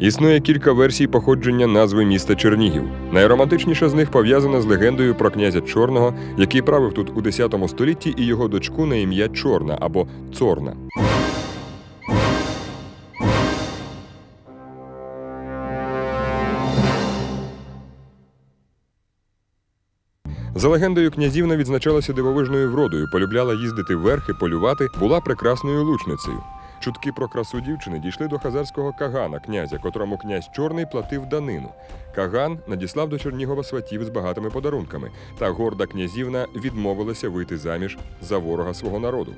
Існує кілька версій походження назви міста Чернігів. Найромантичніша з них пов'язана з легендою про князя Чорного, який правив тут у X столітті, і його дочку на ім'я Чорна або Цорна. За легендою, князівна відзначалася дивовижною вродою, полюбляла їздити верхи, полювати, була прекрасною лучницею. Чутки про красу дівчини дійшли до хазарського Кагана, князя, котрому князь Чорний платив данину. Каган надіслав до Чернігова сватів з багатими подарунками, та горда князівна відмовилася вийти заміж за ворога свого народу.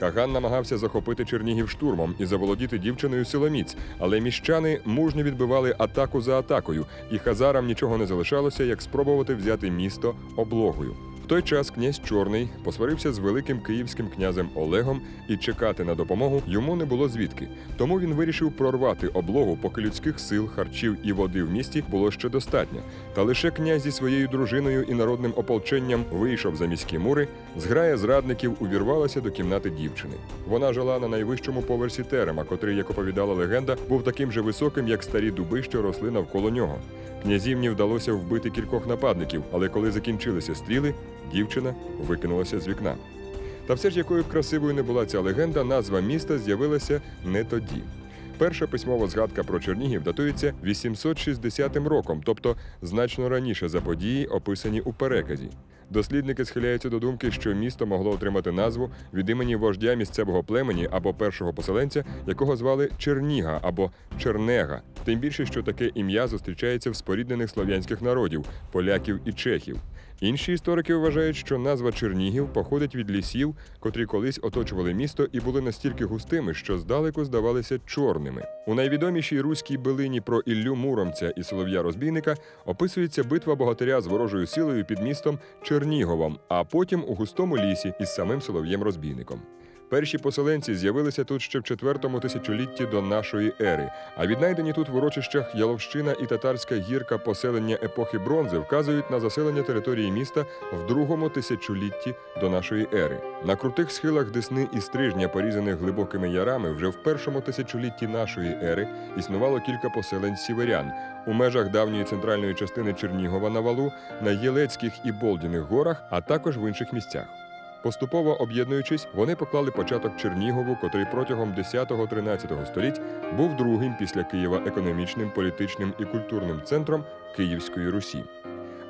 Каган намагався захопити Чернігів штурмом і заволодіти дівчиною силоміць, але міщани мужньо відбивали атаку за атакою, і хазарам нічого не залишалося, як спробувати взяти місто облогою. Той час князь Чорний посварився з великим київським князем Олегом, і чекати на допомогу йому не було звідки. Тому він вирішив прорвати облогу, поки людських сил, харчів і води в місті було ще достатньо. Та лише князь зі своєю дружиною і народним ополченням вийшов за міські мури. Зграя зрадників увірвалася до кімнати дівчини. Вона жила на найвищому поверсі терема, котрий, як оповідала легенда, був таким же високим, як старі дуби, що росли навколо нього. Князівні вдалося вбити кількох нападників, але коли закінчилися стріли, дівчина викинулася з вікна. Та все ж якою красивою не була ця легенда, назва міста з'явилася не тоді. Перша письмова згадка про Чернігів датується 860 роком, тобто значно раніше за події, описані у переказі. Дослідники схиляються до думки, що місто могло отримати назву від імені вождя місцевого племені або першого поселенця, якого звали Черніга або Чернега. Тим більше, що таке ім'я зустрічається в споріднених слов'янських народів поляків і чехів. Інші історики вважають, що назва Чернігів походить від лісів, котрі колись оточували місто і були настільки густими, що здалеку здавалися чорними. У найвідомішій руській билині про Іллю Муромця і Солов'я Розбійника описується битва богатиря з ворожою силою під містом Черніговом, а потім у густому лісі із самим Солов'єм Розбійником. Перші поселенці з'явилися тут ще в четвертому тисячолітті до нашої ери. А віднайдені тут в урочищах Яловщина і татарська гірка поселення епохи бронзи вказують на заселення території міста в другому тисячолітті до нашої ери. На крутих схилах Десни і стрижня, порізаних глибокими ярами, вже в першому тисячолітті нашої ери існувало кілька поселень сіверян у межах давньої центральної частини Чернігова на валу, на Єлецьких і Болдіних горах, а також в інших місцях. Поступово об'єднуючись, вони поклали початок Чернігову, котрий протягом 10-13 століть був другим після Києва економічним, політичним і культурним центром Київської Русі.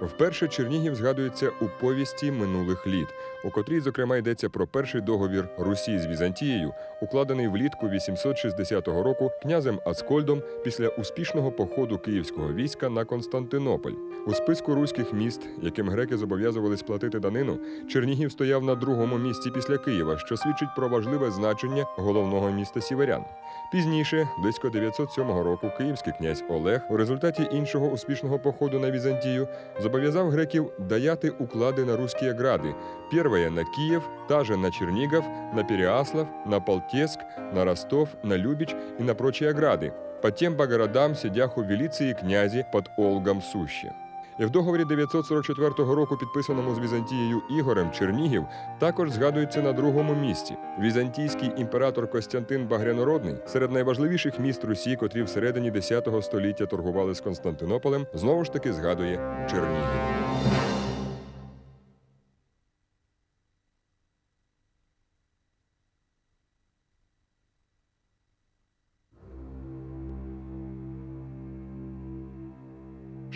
Вперше Чернігів згадується у повісті минулих літ, у котрій, зокрема, йдеться про перший договір Русі з Візантією, укладений влітку 860 року князем Ацкольдом після успішного походу київського війська на Константинополь. У списку руських міст, яким греки зобов'язувались платити данину, Чернігів стояв на другому місці після Києва, що свідчить про важливе значення головного міста Сіверян. Пізніше, близько 907 року, київський князь Олег у результаті іншого успішного походу на Візантію зобов'язав греків даяти уклади на руські агради. Первая на Киев, та же на Чернигов, на Переаслав, на Полтеск, на Ростов, на Любич и на прочие ограды, по тем по городам, сидях у велиции князі под Олгом суще. І в договорі 944 року, підписаному з Візантією Ігорем Чернігів, також згадується на другому місці. Візантійський імператор Костянтин Багрянородний серед найважливіших міст Русі, котрі всередині 10 століття торгували з Константинополем, знову ж таки згадує Чернігів.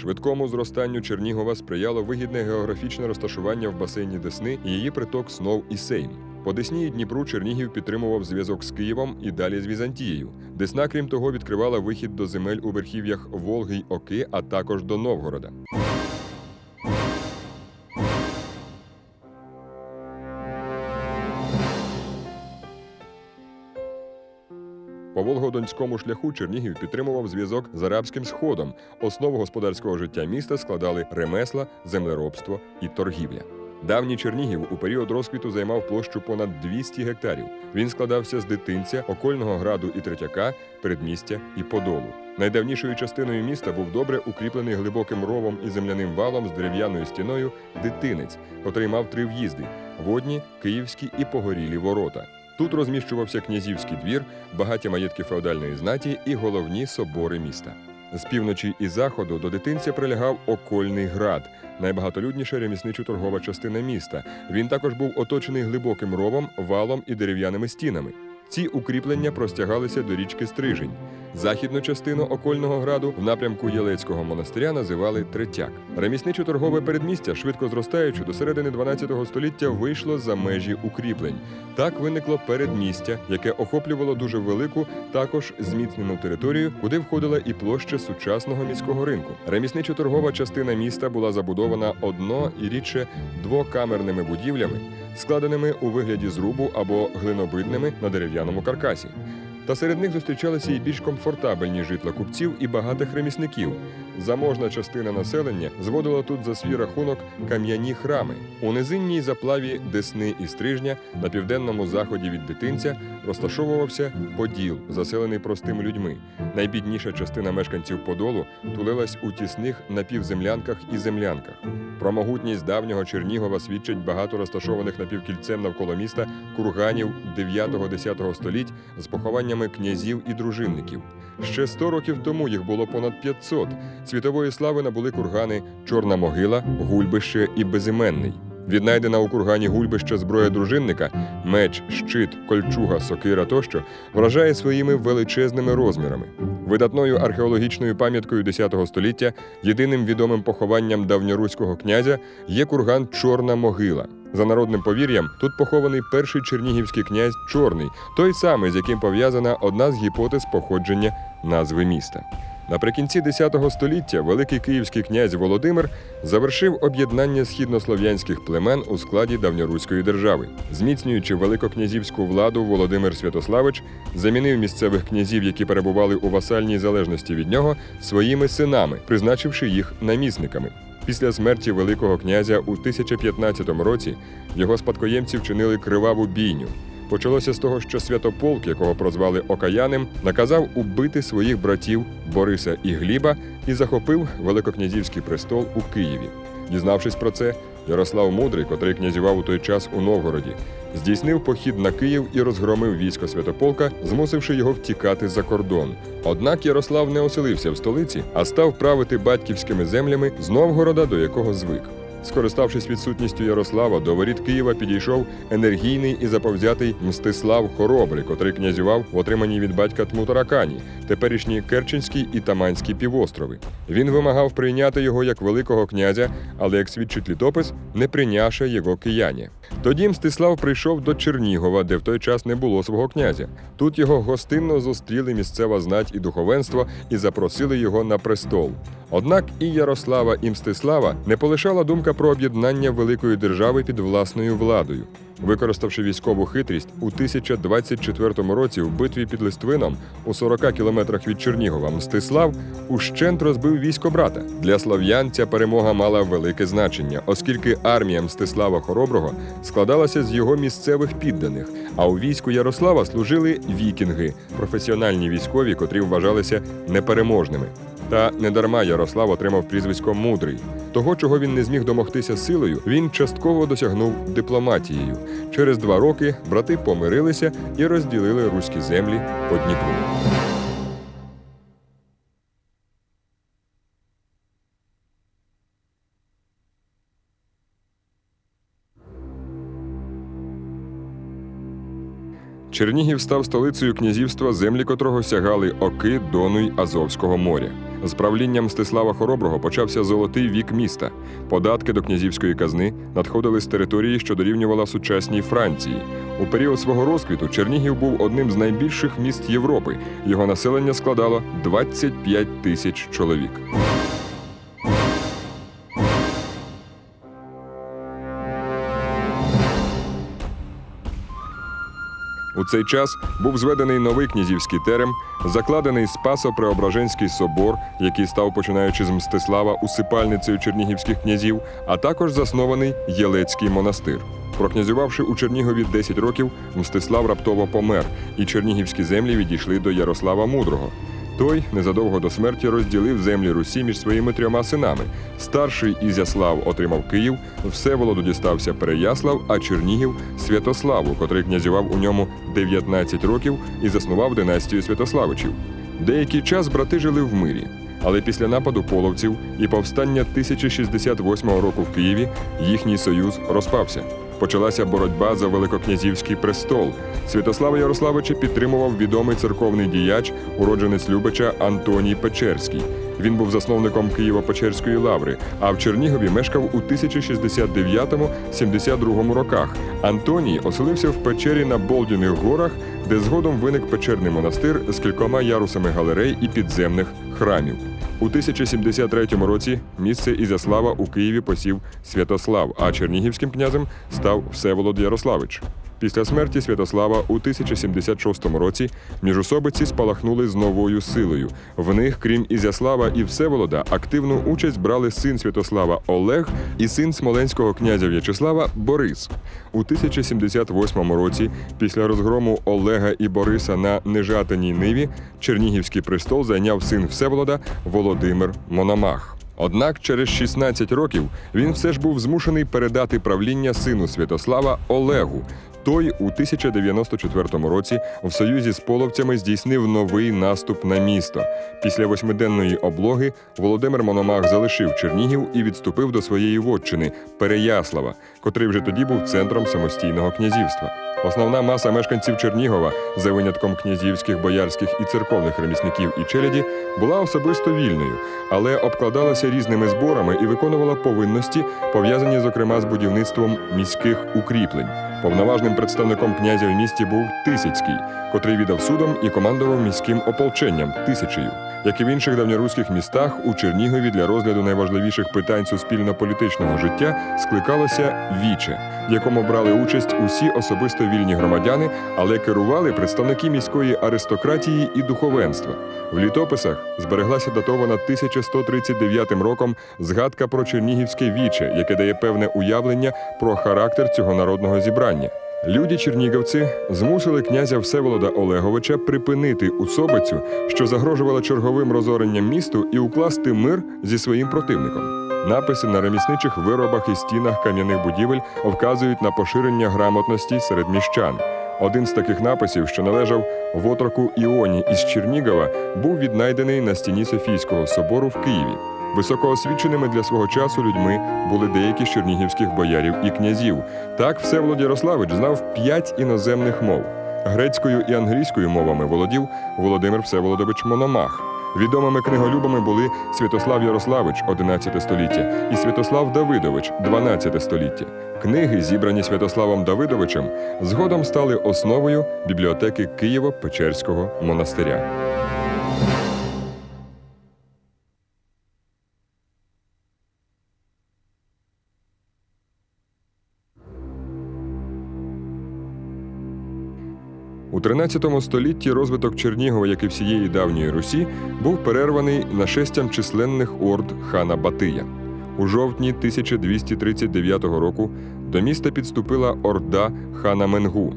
Швидкому зростанню Чернігова сприяло вигідне географічне розташування в басейні Десни і її приток Снов і Сейм. По Десні і Дніпру Чернігів підтримував зв'язок з Києвом і далі з Візантією. Десна, крім того, відкривала вихід до земель у верхів'ях Волги й Оки, а також до Новгорода. По Волгодонському шляху Чернігів підтримував зв'язок з арабським сходом. Основу господарського життя міста складали ремесла, землеробство і торгівля. Давній Чернігів у період розквіту займав площу понад 200 гектарів. Він складався з дитинця, окольного граду і третяка, передмістя і подолу. Найдавнішою частиною міста був добре укріплений глибоким ровом і земляним валом з дерев'яною стіною дитинець, котрий мав три в'їзди водні, київські і погорілі ворота. Тут розміщувався князівський двір, багаті маєтки феодальної знаті і головні собори міста. З півночі і заходу до дитинця прилягав окольний град, найбагатолюдніша ремісничо-торгова частина міста. Він також був оточений глибоким ровом, валом і дерев'яними стінами. Ці укріплення простягалися до річки Стрижень. Західну частину окольного граду в напрямку Єлецького монастиря називали Третяк. Ремісничо-торгове передмістя, швидко зростаючи, до середини 12 століття вийшло за межі укріплень. Так виникло передмістя, яке охоплювало дуже велику, також зміцнену територію, куди входила і площа сучасного міського ринку. Ремісничо-торгова частина міста була забудована одно і рідше двокамерними будівлями, складеними у вигляді зрубу або глинобитними на дерев'яному каркасі. Та серед них зустрічалися і більш комфортабельні житла купців і багатих ремісників. Заможна частина населення зводила тут за свій рахунок кам'яні храми. У низинній заплаві Десни і Стрижня на південному заході від дитинця розташовувався Поділ, заселений простими людьми. Найбідніша частина мешканців Подолу тулилась у тісних напівземлянках і землянках. Про могутність давнього Чернігова свідчать багато розташованих напівкільцем навколо міста курганів 9-10 століть з похованнями князів і дружинників. Ще 100 років тому їх було понад 500. Світової слави набули кургани Чорна могила, Гульбище і Безіменний. Віднайдена у кургані Гульбища зброя дружинника, меч, щит, кольчуга, сокира тощо вражає своїми величезними розмірами. Видатною археологічною пам'яткою X століття, єдиним відомим похованням давньоруського князя є курган Чорна могила. За народним повір'ям, тут похований перший чернігівський князь Чорний, той самий, з яким пов'язана одна з гіпотез походження назви міста. Наприкінці X століття великий київський князь Володимир завершив об'єднання східнослов'янських племен у складі давньоруської держави. Зміцнюючи великокнязівську владу, Володимир Святославич замінив місцевих князів, які перебували у васальній залежності від нього, своїми синами, призначивши їх намісниками. Після смерті Великого князя у 1015 році його спадкоємці вчинили криваву бійню. Почалося з того, що Святополк, якого прозвали Окаяним, наказав убити своїх братів Бориса і Гліба і захопив великокнязівський престол у Києві. Дізнавшись про це, Ярослав Мудрий, котрий князював у той час у Новгороді, здійснив похід на Київ і розгромив військо Святополка, змусивши його втікати за кордон. Однак Ярослав не оселився в столиці, а став правити батьківськими землями з Новгорода, до якого звик. Скориставшись відсутністю Ярослава, до воріт Києва підійшов енергійний і заповзятий Мстислав Хоробрий, котрий князював в отриманій від батька Тмутаракані, теперішні Керченський і Таманські півострови. Він вимагав прийняти його як великого князя, але, як свідчить літопис, не прийняше його кияні. Тоді Мстислав прийшов до Чернігова, де в той час не було свого князя. Тут його гостинно зустріли місцева знать і духовенство і запросили його на престол. Однак і Ярослава, і Мстислава не полишала думка про об'єднання великої держави під власною владою. Використавши військову хитрість, у 1024 році в битві під Листвином у 40 кілометрах від Чернігова Мстислав ущент розбив військо брата. Для слав'ян ця перемога мала велике значення, оскільки армія Мстислава Хороброго складалася з його місцевих підданих, а у війську Ярослава служили вікінги, професіональні військові, котрі вважалися непереможними. Та недарма Ярослав отримав прізвисько Мудрий. Того, чого він не зміг домогтися силою, він частково досягнув дипломатією. Через два роки брати помирилися і розділили руські землі по Дніпру. Чернігів став столицею князівства, землі котрого сягали Оки, Дону й Азовського моря. З правлінням Стислава Хороброго почався золотий вік міста. Податки до князівської казни надходили з території, що дорівнювала сучасній Франції. У період свого розквіту Чернігів був одним з найбільших міст Європи. Його населення складало 25 тисяч чоловік. Цей час був зведений новий князівський терем, закладений Спасо-Преображенський собор, який став починаючи з Мстислава усипальницею чернігівських князів, а також заснований Єлецький монастир. Прокнязювавши у Чернігові 10 років, Мстислав раптово помер, і чернігівські землі відійшли до Ярослава Мудрого. Той незадовго до смерті розділив землі Русі між своїми трьома синами. Старший Ізяслав отримав Київ, Всеволоду дістався Переяслав, а Чернігів Святославу, котрий князював у ньому 19 років і заснував династію Святославичів. Деякий час брати жили в мирі. Але після нападу половців і повстання 1068 року в Києві їхній союз розпався. Почалася боротьба за великокнязівський престол. Святослава Ярославича підтримував відомий церковний діяч, уродженець Любича Антоній Печерський. Він був засновником Києво-Печерської лаври, а в Чернігові мешкав у 1069-72 роках. Антоній оселився в печері на Болдіних горах, де згодом виник печерний монастир з кількома ярусами галерей і підземних храмів. У 1073 році місце Ізяслава у Києві посів Святослав, а чернігівським князем став Всеволод Ярославич. Після смерті Святослава у 1076 році міжособиці спалахнули з новою силою. В них, крім Ізяслава і Всеволода, активну участь брали син Святослава Олег і син смоленського князя В'ячеслава Борис. У 1078 році, після розгрому Олега і Бориса на Нежатиній Ниві, Чернігівський престол зайняв син Всеволода Володимир Мономах. Однак через 16 років він все ж був змушений передати правління сину Святослава Олегу. Той у 1094 році в союзі з половцями здійснив новий наступ на місто. Після восьмиденної облоги Володимир Мономах залишив Чернігів і відступив до своєї вотчини Переяслава, котрий вже тоді був центром самостійного князівства. Основна маса мешканців Чернігова, за винятком князівських, боярських і церковних ремісників і челяді, була особисто вільною, але обкладалася різними зборами і виконувала повинності, пов'язані зокрема з будівництвом міських укріплень. Повноважним представником князя в місті був Тисяцький, котрий віддав судом і командував міським ополченням тисячею. Як і в інших давньоруських містах, у Чернігові для розгляду найважливіших питань суспільно-політичного життя скликалося віче, в якому брали участь усі особисто вільні громадяни, але керували представники міської аристократії і духовенства. В літописах збереглася датована 1139 роком згадка про Чернігівське віче, яке дає певне уявлення про характер цього народного зібрання. Люди чернігівці змусили князя Всеволода Олеговича припинити усобицю, що загрожувала черговим розоренням місту, і укласти мир зі своїм противником. Написи на ремісничих виробах і стінах кам'яних будівель вказують на поширення грамотності серед міщан. Один з таких написів, що належав в отроку Іоні із Чернігова, був віднайдений на стіні Софійського собору в Києві. Високоосвіченими для свого часу людьми були деякі з чернігівських боярів і князів. Так, Всеволод Ярославич знав п'ять іноземних мов. Грецькою і англійською мовами володів Володимир Всеволодович Мономах. Відомими книголюбами були Святослав Ярославич, 11 століття, і Святослав Давидович, 12 століття. Книги, зібрані Святославом Давидовичем, згодом стали основою бібліотеки Києво-Печерського монастиря. 13 столітті розвиток Чернігова, як і всієї давньої Русі, був перерваний нашестям численних орд хана Батия. У жовтні 1239 року до міста підступила орда хана Менгу.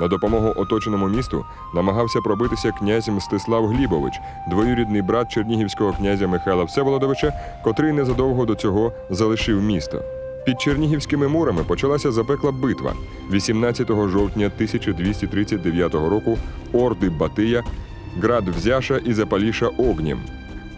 На допомогу оточеному місту намагався пробитися князь Мстислав Глібович, двоюрідний брат чернігівського князя Михайла Всеволодовича, котрий незадовго до цього залишив місто. Під Чернігівськими мурами почалася запекла битва. 18 жовтня 1239 року орди Батия, град Взяша і Запаліша Огнєм.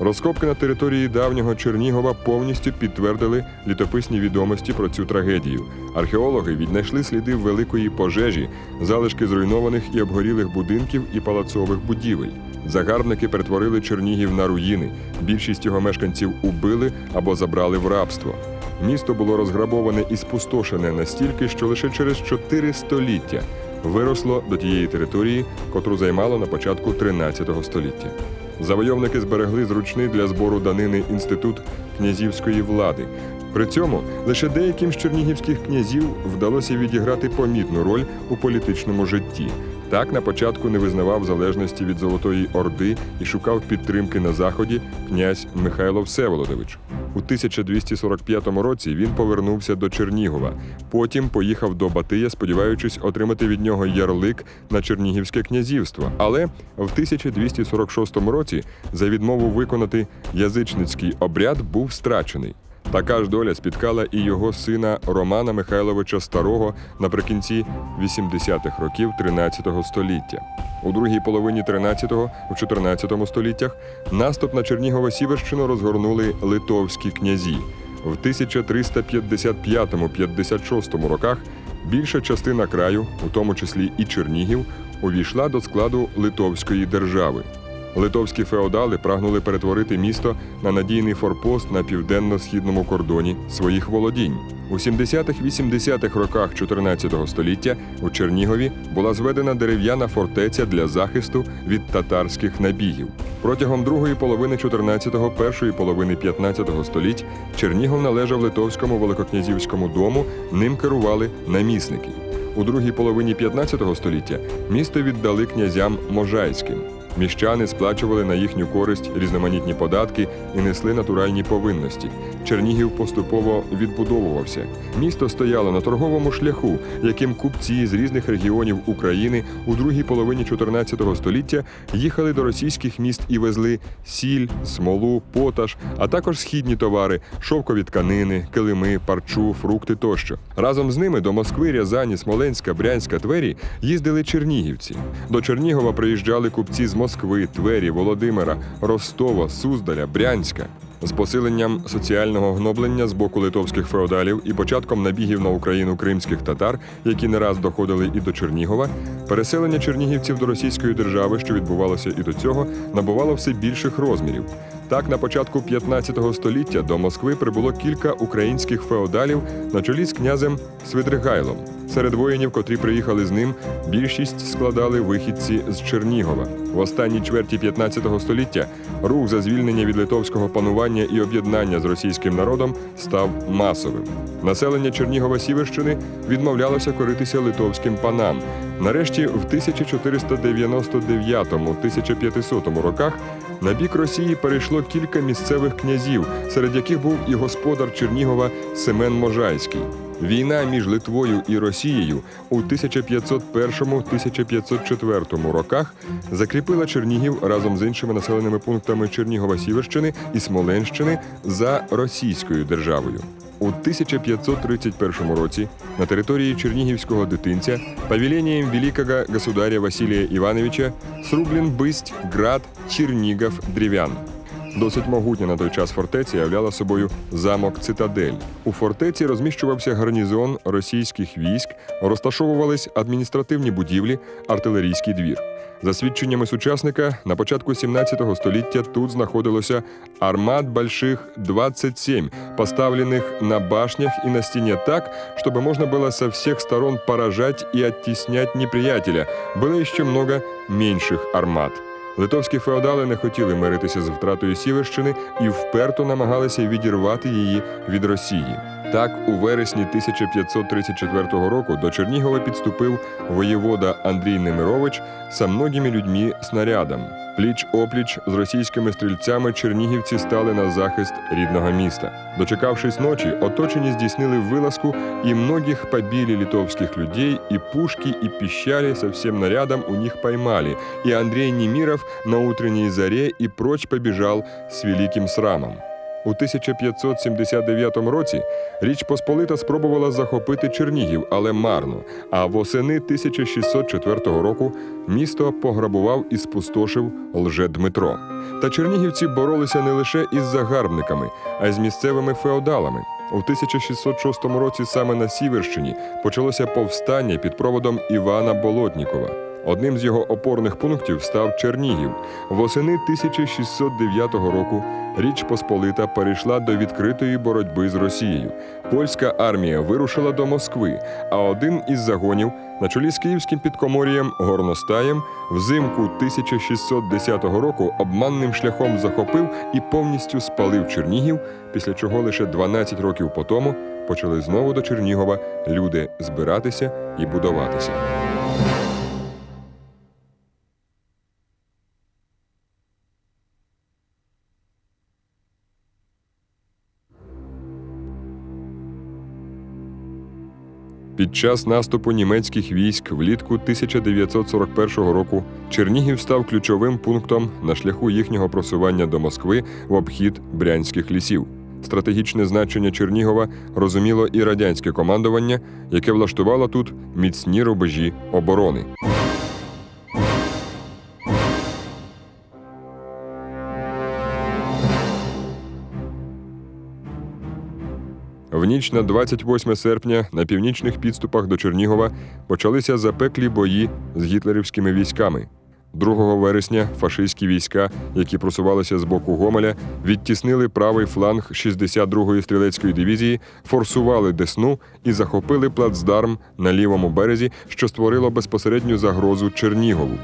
Розкопки на території давнього Чернігова повністю підтвердили літописні відомості про цю трагедію. Археологи віднайшли сліди великої пожежі, залишки зруйнованих і обгорілих будинків і палацових будівель. Загарбники перетворили Чернігів на руїни. Більшість його мешканців убили або забрали в рабство. Місто було розграбоване і спустошене настільки, що лише через чотири століття виросло до тієї території, котру займало на початку 13 століття. Завойовники зберегли зручний для збору данини інститут князівської влади. При цьому лише деяким з чернігівських князів вдалося відіграти помітну роль у політичному житті. Так на початку не визнавав залежності від Золотої Орди і шукав підтримки на заході князь Михайло Всеволодович. У 1245 році він повернувся до Чернігова. Потім поїхав до Батия, сподіваючись отримати від нього ярлик на Чернігівське князівство. Але в 1246 році за відмову виконати язичницький обряд був страчений. Така ж доля спіткала і його сина Романа Михайловича Старого наприкінці 80-х років 13-го століття. У другій половині 13-го, у 14 століттях наступ на Чернігово-Сіверщину розгорнули литовські князі. В 1355-56 роках більша частина краю, у тому числі і Чернігів, увійшла до складу Литовської держави. Литовські феодали прагнули перетворити місто на надійний форпост на південно-східному кордоні своїх володінь. У 70-80-х роках 14 століття у Чернігові була зведена дерев'яна фортеця для захисту від татарських набігів. Протягом другої половини 14-го, першої половини 15-го століть Чернігов належав Литовському великокнязівському дому, ним керували намісники. У другій половині 15 століття місто віддали князям Можайським. Міщани сплачували на їхню користь різноманітні податки і несли натуральні повинності. Чернігів поступово відбудовувався. Місто стояло на торговому шляху, яким купці з різних регіонів України у другій половині 14 століття їхали до російських міст і везли сіль, смолу, поташ, а також східні товари, шовкові тканини, килими, парчу, фрукти тощо. Разом з ними до Москви, Рязані, Смоленська, Брянська, Твері їздили чернігівці. До Чернігова приїжджали купці з Москви, Твері, Володимира, Ростова, Суздаля, Брянська. З посиленням соціального гноблення з боку литовських феодалів і початком набігів на Україну кримських татар, які не раз доходили і до Чернігова, переселення чернігівців до Російської держави, що відбувалося і до цього, набувало все більших розмірів. Так, на початку 15 століття до Москви прибуло кілька українських феодалів на чолі з князем Свидригайлом. Серед воїнів, котрі приїхали з ним, більшість складали вихідці з Чернігова. В останній чверті 15 століття рух за звільнення від литовського панування і об'єднання з російським народом став масовим. Населення Чернігова Сіверщини відмовлялося коритися литовським панам. Нарешті, в 1499-1500 роках на бік Росії перейшло кілька місцевих князів, серед яких був і господар Чернігова Семен Можайський. Війна між Литвою і Росією у 1501-1504 роках закріпила Чернігів разом з іншими населеними пунктами Чернігова-Сіверщини і Смоленщини за Російською державою. У 1531 році на території Чернігівського дитинця павіленієм великого государя Василія Івановича срублен бисть град Чернігов древ'ян. Досить могутня на той час фортеця являла собою замок Цитадель. У фортеці розміщувався гарнізон російських військ, розташовувались адміністративні будівлі, артилерійський двір. За свідченнями сучасника, на початку 17 століття тут знаходилося армат больших 27, поставленных на башнях и на стене так, чтобы можно было со всех сторон поражать и оттеснять неприятеля. Было еще много меньших армат. Литовські феодали не хотіли миритися з втратою Сіверщини і вперто намагалися відірвати її від Росії. Так, у вересні 1534 року до Чернігова підступив воєвода Андрій Немирович са многими людьми снарядом. Пліч опліч з російськими стрільцями чернігівці стали на захист рідного міста. Дочекавшись ночі, оточені здійснили вилазку, і многих побили литовских людей, и пушки, и пищали со всем нарядом у них поймали, и Андрей Немиров на утренней заре и прочь побежал с великим срамом. У 1579 році Річ Посполита спробувала захопити Чернігів, але марно. А восени 1604 року місто пограбував і спустошив лже Дмитро. Та чернігівці боролися не лише із загарбниками, а й з місцевими феодалами. У 1606 році саме на Сіверщині почалося повстання під проводом Івана Болотнікова. Одним з його опорних пунктів став Чернігів. Восени 1609 року Річ Посполита перейшла до відкритої боротьби з Росією. Польська армія вирушила до Москви, а один із загонів на чолі з київським підкоморієм Горностаєм взимку 1610 року обманним шляхом захопив і повністю спалив Чернігів, після чого лише 12 років по тому почали знову до Чернігова люди збиратися і будуватися. Під час наступу німецьких військ влітку 1941 року Чернігів став ключовим пунктом на шляху їхнього просування до Москви в обхід брянських лісів. Стратегічне значення Чернігова розуміло і радянське командування, яке влаштувало тут міцні рубежі оборони. Ніч на 28 серпня на північних підступах до Чернігова почалися запеклі бої з гітлерівськими військами. 2 вересня фашистські війська, які просувалися з боку Гомеля, відтіснили правий фланг 62-ї стрілецької дивізії, форсували Десну і захопили плацдарм на лівому березі, що створило безпосередню загрозу Чернігову.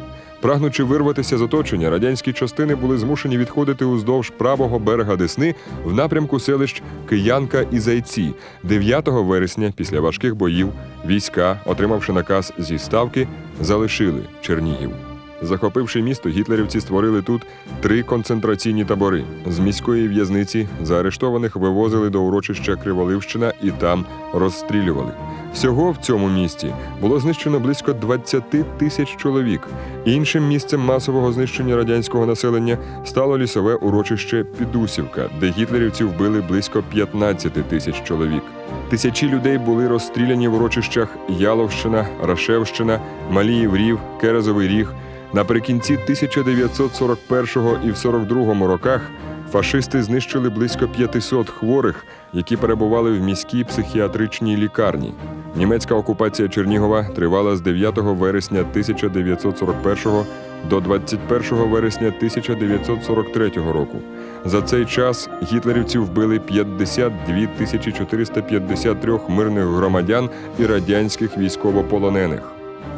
Прагнучи вирватися з оточення, радянські частини були змушені відходити уздовж правого берега Десни в напрямку селищ Киянка і Зайці. 9 вересня, після важких боїв, війська, отримавши наказ зі ставки, залишили Чернігів. Захопивши місто, гітлерівці створили тут три концентраційні табори. З міської в'язниці заарештованих вивозили до урочища Криволивщина і там розстрілювали. Всього в цьому місті було знищено близько 20 тисяч чоловік. Іншим місцем масового знищення радянського населення стало лісове урочище Підусівка, де гітлерівці вбили близько 15 тисяч чоловік. Тисячі людей були розстріляні в урочищах Яловщина, Рашевщина, Маліїв Рів, Керезовий Ріг. Наприкінці 1941 і в 42 роках фашисти знищили близько 500 хворих, які перебували в міській психіатричній лікарні. Німецька окупація Чернігова тривала з 9 вересня 1941 до 21 вересня 1943 року. За цей час гітлерівці вбили 52 тисячі 453 мирних громадян і радянських військовополонених.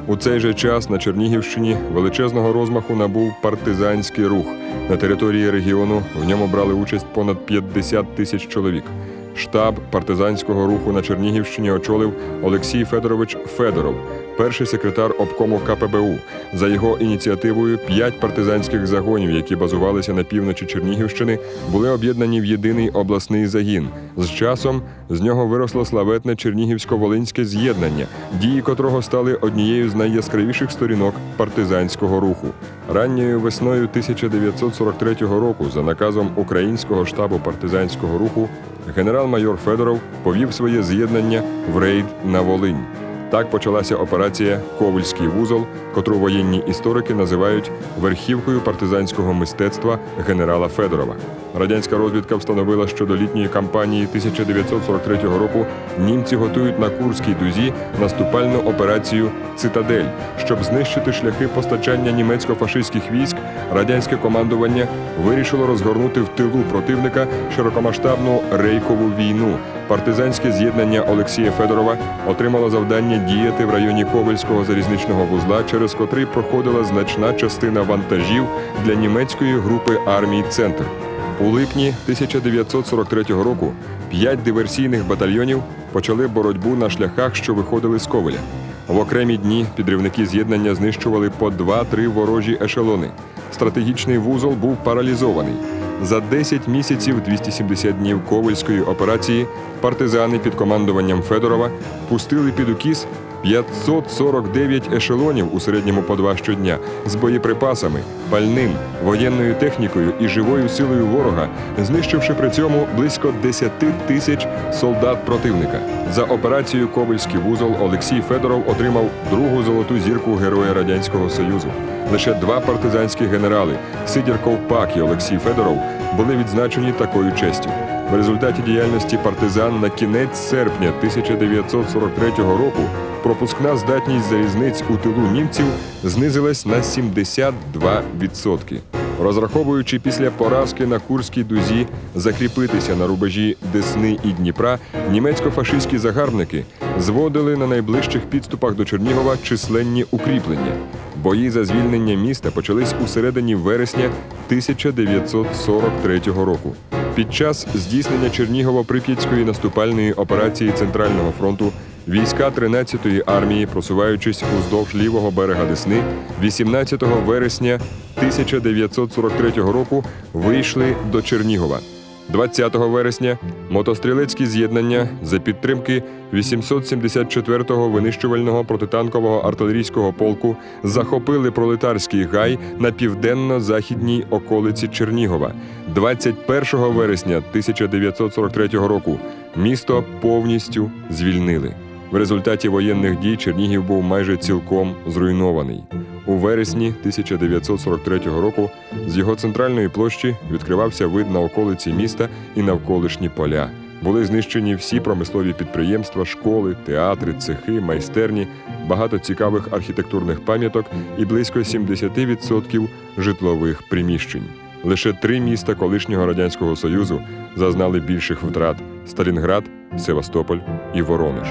У цей же час на Чернігівщині величезного розмаху набув партизанський рух. На території регіону в ньому брали участь понад 50 тисяч чоловік. Штаб партизанського руху на Чернігівщині очолив Олексій Федорович Федоров, перший секретар обкому КПБУ. За його ініціативою п'ять партизанських загонів, які базувалися на півночі Чернігівщини, були об'єднані в єдиний обласний загін. З часом з нього виросло славетне Чернігівсько-Волинське з'єднання, дії котрого стали однією з найяскравіших сторінок партизанського руху. Ранньою весною 1943 року, за наказом Українського штабу партизанського руху, генерал-майор Федоров повів своє з'єднання в рейд на Волинь. Так почалася операція Ковальський вузол, котру воєнні історики називають верхівкою партизанського мистецтва генерала Федорова. Радянська розвідка встановила, що до літньої кампанії 1943 року німці готують на Курській дузі наступальну операцію Цитадель, щоб знищити шляхи постачання німецько-фашистських військ. Радянське командування вирішило розгорнути в тилу противника широкомасштабну рейкову війну. Партизанське з'єднання Олексія Федорова отримало завдання діяти в районі Ковельського залізничного вузла, через котрий проходила значна частина вантажів для німецької групи армій Центр. У липні 1943 року п'ять диверсійних батальйонів почали боротьбу на шляхах, що виходили з Ковеля. В окремі дні підривники з'єднання знищували по 2-3 ворожі ешелони. Стратегічний вузол був паралізований. За 10 місяців 270 днів ковальської операції партизани під командуванням Федорова пустили під укіс 549 ешелонів у середньому по два щодня з боєприпасами, пальним, воєнною технікою і живою силою ворога, знищивши при цьому близько 10 тисяч солдат противника. За операцію Ковальський вузол Олексій Федоров отримав другу золоту зірку Героя Радянського Союзу. Лише два партизанські генерали Сидір Ковпак і Олексій Федоров були відзначені такою честю. В результаті діяльності партизан на кінець серпня 1943 року пропускна здатність залізниць у тилу німців знизилась на 72%. Розраховуючи після поразки на Курській дузі закріпитися на рубежі Десни і Дніпра, німецько-фашистські загарбники зводили на найближчих підступах до Чернігова численні укріплення. Бої за звільнення міста почались у середині вересня 1943 року. Під час здійснення Чернігово-Прип'ятської наступальної операції Центрального фронту війська 13-ї армії, просуваючись уздовж лівого берега Десни, 18 вересня 1943 року вийшли до Чернігова. 20 вересня мотострілецькі з'єднання за підтримки 874-го винищувального протитанкового артилерійського полку захопили пролетарський гай на південно-західній околиці Чернігова. 21 вересня 1943 року місто повністю звільнили. В результаті воєнних дій Чернігів був майже цілком зруйнований. У вересні 1943 року з його центральної площі відкривався вид на околиці міста і навколишні поля. Були знищені всі промислові підприємства, школи, театри, цехи, майстерні, багато цікавих архітектурних пам'яток і близько 70% житлових приміщень. Лише три міста колишнього радянського союзу зазнали більших втрат: Сталінград, Севастополь і Воронеж.